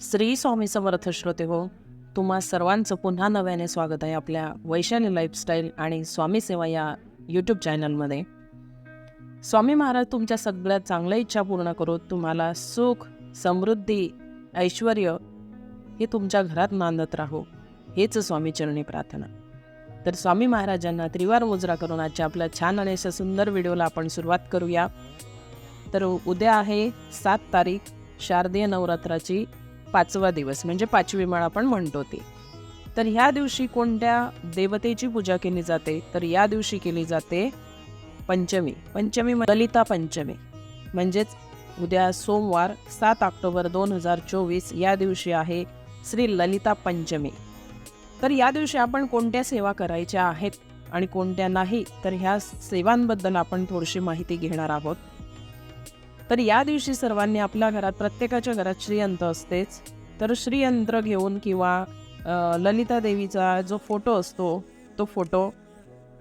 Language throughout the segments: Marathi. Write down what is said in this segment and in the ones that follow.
श्री स्वामी समर्थ श्रोते हो तुम्हा सर्वांचं पुन्हा नव्याने स्वागत आहे आपल्या वैशाली लाईफस्टाईल आणि स्वामी सेवा या यूट्यूब चॅनलमध्ये स्वामी महाराज तुमच्या सगळ्या चांगल्या इच्छा पूर्ण करून तुम्हाला सुख समृद्धी ऐश्वर हे तुमच्या घरात नांदत राहो हेच स्वामी चरणी प्रार्थना. तर स्वामी महाराजांना त्रिवार मुजरा करून आजच्या आपल्या छान आणि अशा सुंदर व्हिडिओला आपण सुरुवात करूया. तर उद्या आहे सात तारीख शारदीय नवरात्राची पाचवा दिवस म्हणजे पाचवी माळ आपण म्हणतो ती. तर ह्या दिवशी कोणत्या देवतेची पूजा केली जाते? तर या दिवशी केली जाते पंचमी. पंचमी म्हणजे ललिता पंचमी. म्हणजेच उद्या सोमवार सात ऑक्टोबर दोन हजार चोवीस या दिवशी आहे श्री ललिता पंचमी. तर या दिवशी आपण कोणत्या सेवा करायच्या आहेत आणि कोणत्या नाही? तर ह्या सेवांबद्दल आपण थोडीशी माहिती घेणार आहोत. तर या दिवशी सर्वांनी आपल्या घरात प्रत्येकाच्या घरात श्रीयंत्र असतेच. तर श्रीयंत्र घेऊन किंवा ललिता देवीचा जो फोटो असतो तो फोटो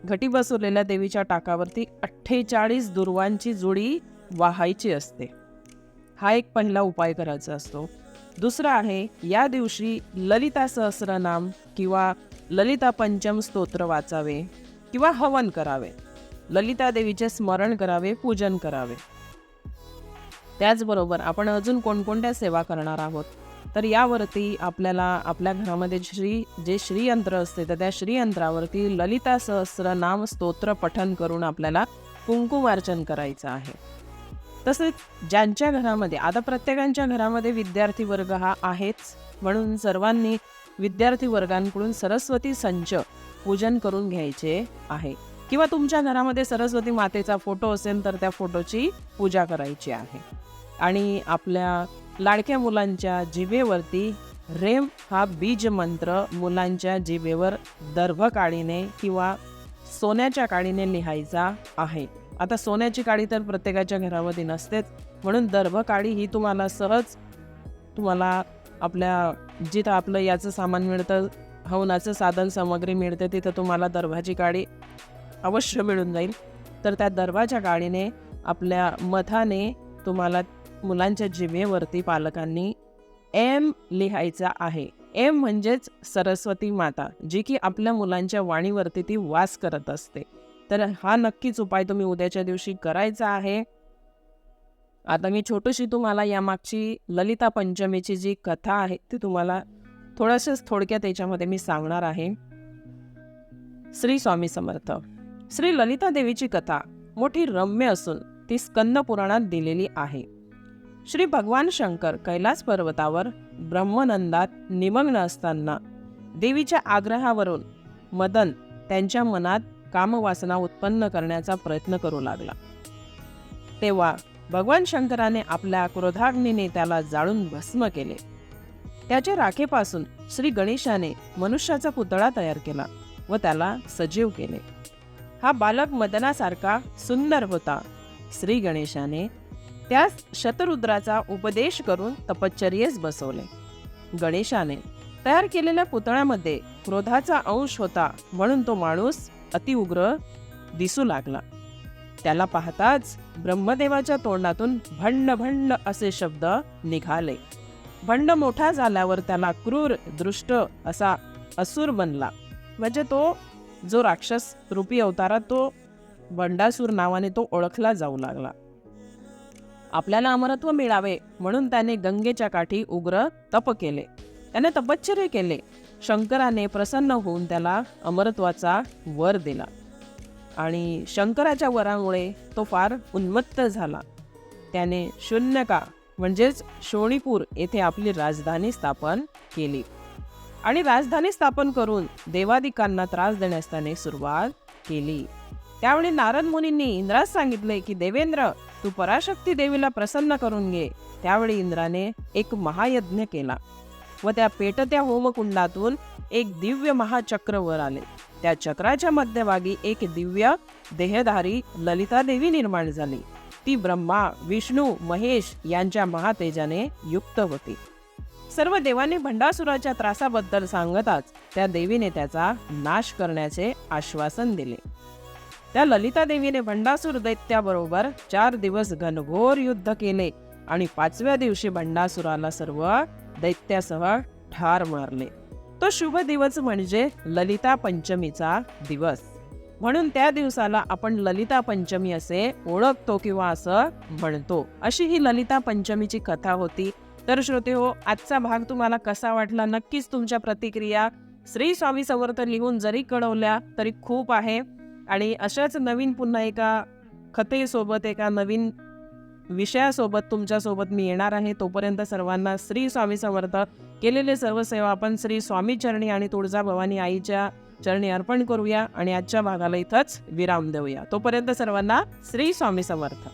घटी बसवलेल्या देवीच्या टाकावरती अठ्ठेचाळीस दुर्वांची जुडी वाहायची असते. हा एक पहिला उपाय करायचा असतो. दुसरा आहे या दिवशी ललिता सहस्रनाम किंवा ललिता पंचम स्तोत्र वाचावे किंवा हवन करावे. ललिता देवीचे स्मरण करावे पूजन करावे. त्याचबरोबर आपण अजून कोणकोणत्या सेवा करणार आहोत? तर यावरती आपल्याला आपल्या घरामध्ये श्री जे श्रीयंत्र असते तर त्या श्रीयंत्रावरती ललिता सहस्र नाम स्तोत्र पठन करून आपल्याला कुंकुमार्चन करायचं आहे. तसेच ज्यांच्या घरामध्ये आता प्रत्येकांच्या घरामध्ये विद्यार्थी वर्ग हा आहेच. म्हणून सर्वांनी विद्यार्थी वर्गांकडून सरस्वती संच पूजन करून घ्यायचे आहे. किंवा तुमच्या घरामध्ये सरस्वती मातेचा फोटो असेल तर त्या फोटोची पूजा करायची आहे. आणि आपल्या लाडक्या मुलांच्या जिभेवरती रेम हा बीज मंत्र मुलांच्या जिभेवर दर्भ काळीने किंवा सोन्याच्या काळीने लिहायचा आहे. आता सोन्याची काळी तर प्रत्येकाच्या घरामध्ये नसतेच म्हणून दर्भ काळी ही तुम्हाला सहज तुम्हाला आपल्या जिथं आपलं याचं सामान मिळतं हवनाचं साधन सामग्री मिळते तिथं तुम्हाला दर्भाची काळी अवश्य मिळून जाईल. तर त्या दर्भाच्या काळीने आपल्या मथाने तुम्हाला मुलांच्या जिमेवरती पालकांनी एम लिहायचा आहे. एम म्हणजेच सरस्वती माता जी की आपल्या मुलांच्या वाणीवरती ती वास करत असते. तर हा नक्कीच उपाय तुम्ही उद्याच्या दिवशी करायचा आहे. आता मी छोटीशी तुम्हाला यामागची ललिता पंचमीची जी कथा आहे ती तुम्हाला थोडंसंच थोडक्यात याच्यामध्ये मी सांगणार आहे. श्री स्वामी समर्थ. श्री ललिता देवीची कथा मोठी रम्य असून ती स्कंद पुराणात दिलेली आहे. श्री भगवान शंकर कैलास पर्वतावर ब्रह्मनंदात निमग्न असताना देवीच्या आग्रहावरून मदन त्यांच्या मनात कामवासना उत्पन्न करण्याचा प्रयत्न करू लागला. तेव्हा भगवान शंकराने आपल्या क्रोधाग्नीने त्याला जाळून भस्म केले. त्याचे राखेपासून श्री गणेशाने मनुष्याचा पुतळा तयार केला व त्याला सजीव केले. हा बालक मदनासारखा सुंदर होता. श्री गणेशाने त्यास शतरुद्राचा उपदेश करून तपश्चर्येस बसवले. गणेशाने तयार केलेल्या पुतळ्यामध्ये क्रोधाचा अंश होता म्हणून तो माणूस अतिउग्र दिसू लागला. त्याला पाहताच ब्रह्मदेवाच्या तोंडातून भंड भंड असे शब्द निघाले. भंड मोठा झाल्यावर त्याला क्रूर दृष्ट असा असुर बनला. म्हणजे तो जो राक्षस रूपी अवतारा तो बंडासूर नावाने तो ओळखला जाऊ लागला. आपल्याला अमरत्व मिळावे म्हणून त्याने गंगेच्या काठी उग्र तप केले. त्याने तपश्चर्य केले. शंकराने प्रसन्न होऊन त्याला अमरत्वाचा वर दिला. आणि शंकराच्या वरामुळे तो फार उन्मत्त झाला. त्याने शून्यका म्हणजेच शोणीपूर येथे आपली राजधानी स्थापन केली. आणि राजधानी स्थापन करून देवादिकांना त्रास देण्यास त्याने सुरुवात केली. त्यावेळी नारद मुनींनी इंद्रास सांगितले की देवेंद्र तू पराशक्ती देवीला प्रसन्न करून घे. त्यावेळी इंद्राने एक महायज्ञ केला व त्या पेटत्या होमकुंडातून एक दिव्य महाचक्र वर आले. त्या चक्राच्या मध्यभागी एक दिव्य देहधारी ललिता देवी निर्माण झाली. ती ब्रह्मा विष्णू महेश यांच्या महातेजाने युक्त होती. सर्व देवांनी भंडासुराच्या त्रासाबद्दल सांगताच त्या देवीने त्याचा नाश करण्याचे आश्वासन दिले. त्या ललिता देवीने भंडासूर दैत्याबरोबर चार दिवस घनघोर युद्ध केले आणि पाचव्या दिवशी भंडासुराला सर्व दैत्यासह ठार मारले. तो शुभ दिवस म्हणजे ललिता पंचमीचा दिवस. म्हणून त्या दिवसाला आपण ललिता पंचमी असे ओळखतो किंवा असं म्हणतो. अशी ही ललिता पंचमीची कथा होती. तर श्रोते हो आजचा भाग तुम्हाला कसा वाटला? नक्कीच तुमच्या प्रतिक्रिया श्री स्वामी समर्थ लिहून जरी कळवल्या तरी खूप आहे. आणि अशाच नवीन पुन्हा एका खतेसोबत एका नवीन विषयासोबत तुमच्यासोबत मी येणार आहे. तोपर्यंत सर्वांना श्री स्वामी समर्थ. केलेले सर्व सेवा आपण श्री स्वामी चरणी आणि तुळजा भवानी आईच्या चरणी अर्पण करूया आणि आजच्या भागाला इथंच विराम देऊया. तोपर्यंत सर्वांना श्री स्वामी समर्थ.